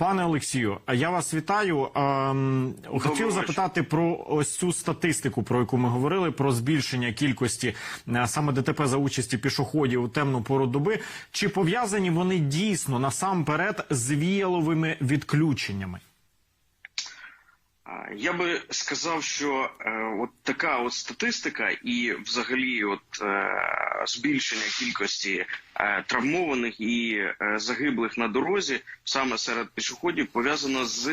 Пане Олексію, я вас вітаю. Ем, хотів запитати про ось цю статистику, про яку ми говорили, про збільшення кількості е, саме ДТП за участі пішоходів у темну пору доби. Чи пов'язані вони дійсно насамперед з віяловими відключеннями? Я би сказав, що е, от така от статистика і взагалі от е, збільшення кількості е, травмованих і е, загиблих на дорозі саме серед пішоходів пов'язано з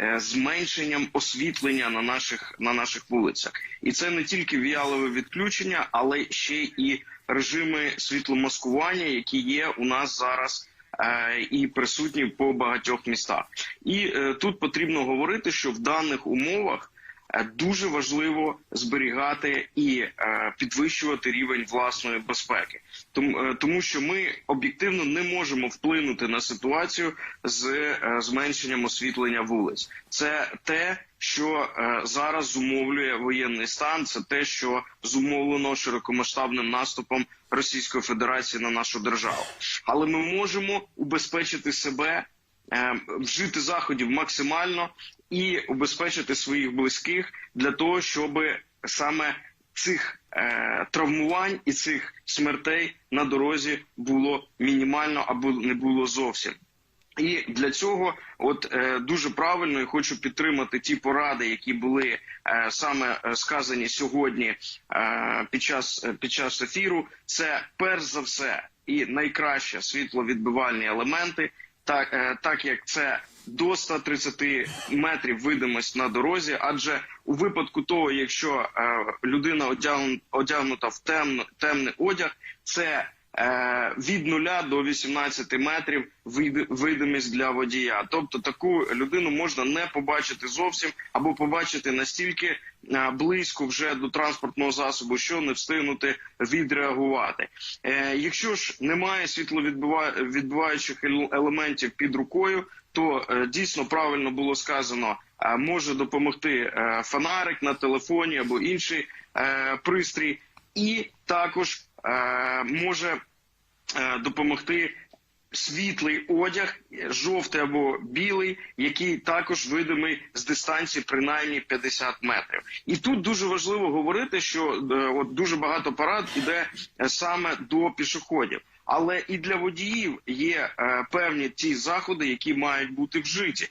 е, зменшенням освітлення на наших на наших вулицях, і це не тільки віялове відключення, але ще і режими світломаскування, які є у нас зараз і присутні по багатьох містах. І е, тут потрібно говорити, що в даних умовах е, дуже важливо зберігати і е, підвищувати рівень власної безпеки, тому, е, що ми об'єктивно не можемо вплинути на ситуацію з е, зменшенням освітлення вулиць. Це те, що е, зараз зумовлює воєнний стан, це те, що зумовлено широкомасштабним наступом Російської Федерації на нашу державу. Але ми можемо убезпечити себе, е, вжити заходів максимально і убезпечити своїх близьких для того, щоб саме цих е, травмувань і цих смертей на дорозі було мінімально або не було зовсім. І для цього, от е, дуже правильно, і хочу підтримати ті поради, які були е, саме е, сказані сьогодні е, під час е, під час ефіру. Це перш за все і найкраще світловідбивальні елементи, так, е, так як це до 130 метрів видимость на дорозі. Адже у випадку того, якщо е, людина одягнута, в темно, темний одяг, це від 0 до 18 метрів видимість для водія. Тобто таку людину можна не побачити зовсім або побачити настільки е, близько вже до транспортного засобу, що не встигнути відреагувати. Е, якщо ж немає світловідбиваючих елементів під рукою, то е, дійсно правильно було сказано, е, може допомогти е, фонарик на телефоні або інший е, пристрій, і також е, може е, допомогти світлий одяг, жовтий або білий, який також видимий з дистанції принаймні 50 метрів. І тут дуже важливо говорити, що е, от дуже багато парад іде е, саме до пішоходів. Але і для водіїв є е, певні ті заходи, які мають бути вжиті.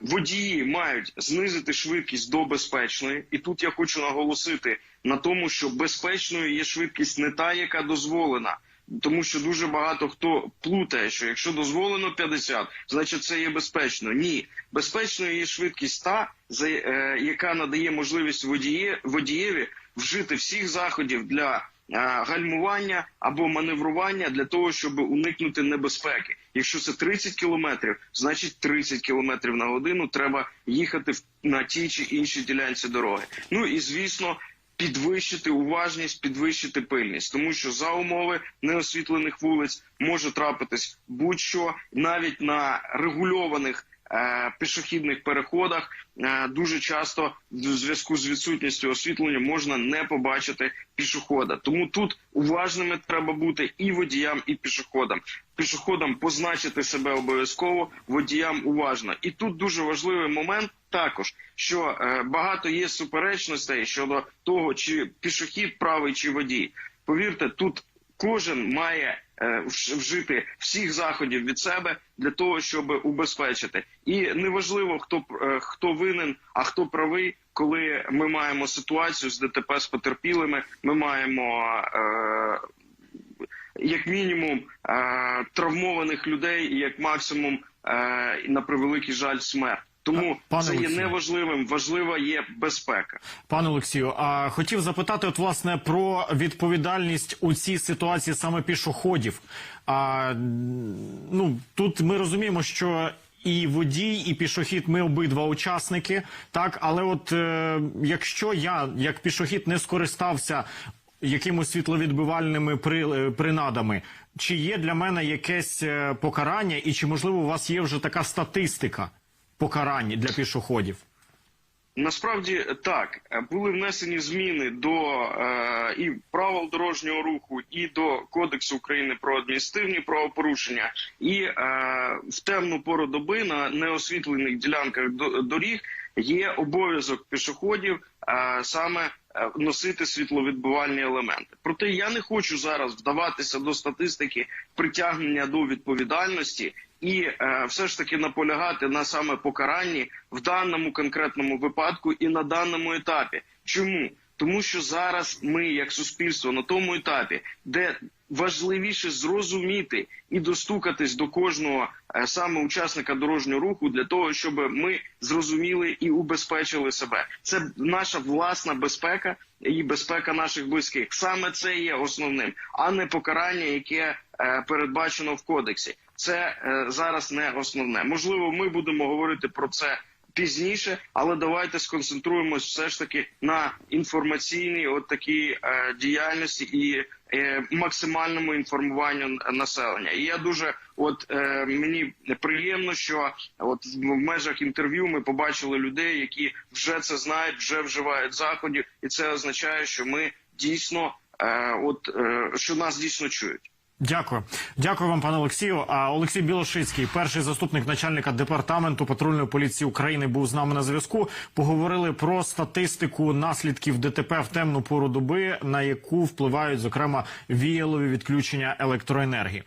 Водії мають знизити швидкість до безпечної, і тут я хочу наголосити на тому, що безпечною є швидкість не та, яка дозволена. Тому що дуже багато хто плутає, що якщо дозволено 50, значить це є безпечно. Ні, безпечною є швидкість та, е, яка надає можливість водіє, водієві вжити всіх заходів для гальмування або маневрування для того, щоб уникнути небезпеки. Якщо це 30 кілометрів, значить 30 кілометрів на годину треба їхати на тій чи іншій ділянці дороги. Ну і звісно. Підвищити уважність, підвищити пильність, тому що за умови неосвітлених вулиць може трапитись будь-що навіть на регульованих е, пішохідних переходах. Е, дуже часто в зв'язку з відсутністю освітлення можна не побачити пішохода. Тому тут уважними треба бути і водіям, і пішоходам. Пішоходам позначити себе обов'язково, водіям уважно. І тут дуже важливий момент також, що е, багато є суперечностей щодо того, чи пішохід правий, чи водій. Повірте, тут кожен має е, вжити всіх заходів від себе для того, щоб убезпечити. І неважливо, хто е, хто винен, а хто правий, коли ми маємо ситуацію з ДТП з потерпілими, ми маємо. Е, як мінімум травмованих людей, і як максимум на превеликий жаль смерть. Тому Пане це є неважливим. Важлива є безпека. Пане Олексію, а хотів запитати, от власне про відповідальність у цій ситуації саме пішоходів. А ну тут ми розуміємо, що. І водій, і пішохід, ми обидва учасники, так але от е, якщо я як пішохід не скористався якимось світловідбивальними при, е, принадами, чи є для мене якесь е, покарання, і чи можливо у вас є вже така статистика покарань для пішоходів? Насправді так були внесені зміни до е, і правил дорожнього руху, і до Кодексу України про адміністративні правопорушення, і е, в темну пору доби на неосвітлених ділянках до- доріг є обов'язок пішоходів е, саме е, носити світловідбивальні елементи. Проте я не хочу зараз вдаватися до статистики притягнення до відповідальності і е, все ж таки наполягати на саме покаранні в даному конкретному випадку і на даному етапі. Чому? Тому що зараз ми, як суспільство, на тому етапі, де важливіше зрозуміти і достукатись до кожного е, саме учасника дорожнього руху для того, щоб ми зрозуміли і убезпечили себе. Це наша власна безпека і безпека наших близьких. Саме це є основним, а не покарання, яке е, передбачено в кодексі. Це е, зараз не основне. Можливо, ми будемо говорити про це пізніше, але давайте сконцентруємось все ж таки на інформаційній от такій е, діяльності і е, максимальному інформуванню населення. І я дуже от е, мені приємно, що от в межах інтерв'ю ми побачили людей, які вже це знають, вже вживають заходів, і це означає, що ми дійсно е, от е, що нас дійсно чують. Дякую, дякую вам, пане Олексію. А Олексій Білошицький, перший заступник начальника департаменту патрульної поліції України, був з нами на зв'язку. Поговорили про статистику наслідків ДТП в темну пору доби, на яку впливають зокрема віялові відключення електроенергії.